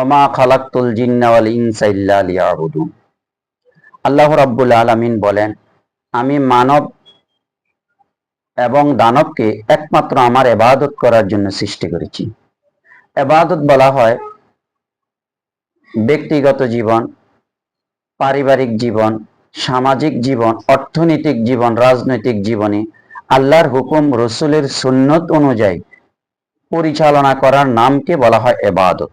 ওমা খালাক্তুল জিন্নাওয়াল ইনসা ইল্লা লিয়াবুদুন আল্লাহ রাব্বুল আলামিন বলেন, আমি মানব এবং দানবকে একমাত্র আমার এবাদত করার জন্য সৃষ্টি করেছি। এবাদত বলা হয় ব্যক্তিগত জীবন, পারিবারিক জীবন, সামাজিক জীবন, অর্থনৈতিক জীবন, রাজনৈতিক জীবনে আল্লাহর হুকুম, রসুলের সুন্নত অনুযায়ী পরিচালনা করার নামকে বলা হয় এবাদত।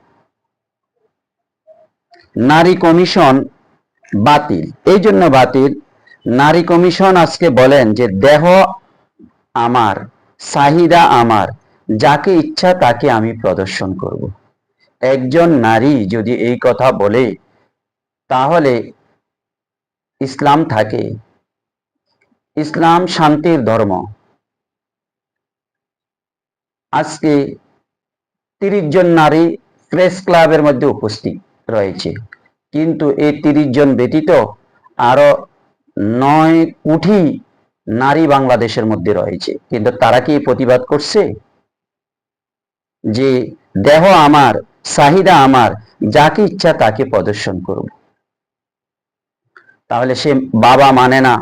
নারী কমিশন বাতিল। এই জন্য বাতিল। নারী কমিশন আজকে বলেন যে, দেহ আমার, চাহিদা আমার, যাকে ইচ্ছা তাকে আমি প্রদর্শন করব। একজন নারী যদি এই কথা বলে, তাহলে ইসলাম থাকে। ইসলাম শান্তির ধর্ম। আজকে তিরিশ জন নারী প্রেস ক্লাবের মধ্যে উপস্থিত। রয়েছে। কিন্তু এই তিরিশ জন ব্যতীত আরও নয় কোটি নারী বাংলাদেশের মধ্যে রয়েছে। কিন্তু তারা কি প্রতিবাদ করছে? যে দেহ আমার, চাহিদা আমার, যাকে ইচ্ছা তাকে প্রদর্শন করব তাহলে সে বাবা মানে না,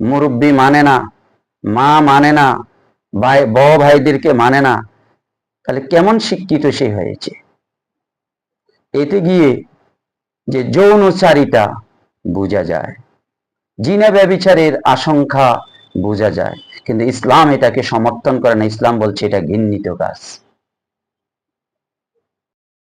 মুরব্বী মানে না, মা মানে না, ভাই, বড় ভাইদেরকে মানে না, তাহলে কেমন শিক্ষিত সে হয়েছে? এতে গিয়ে যে যৌনচারিতা বোঝা যায়, জিনা ব্যবিচারের আশঙ্কা বোঝা যায়। কিন্তু ইসলাম এটাকে সমর্থন করে না, ইসলাম বলছে এটা ঘৃণিত কাজ।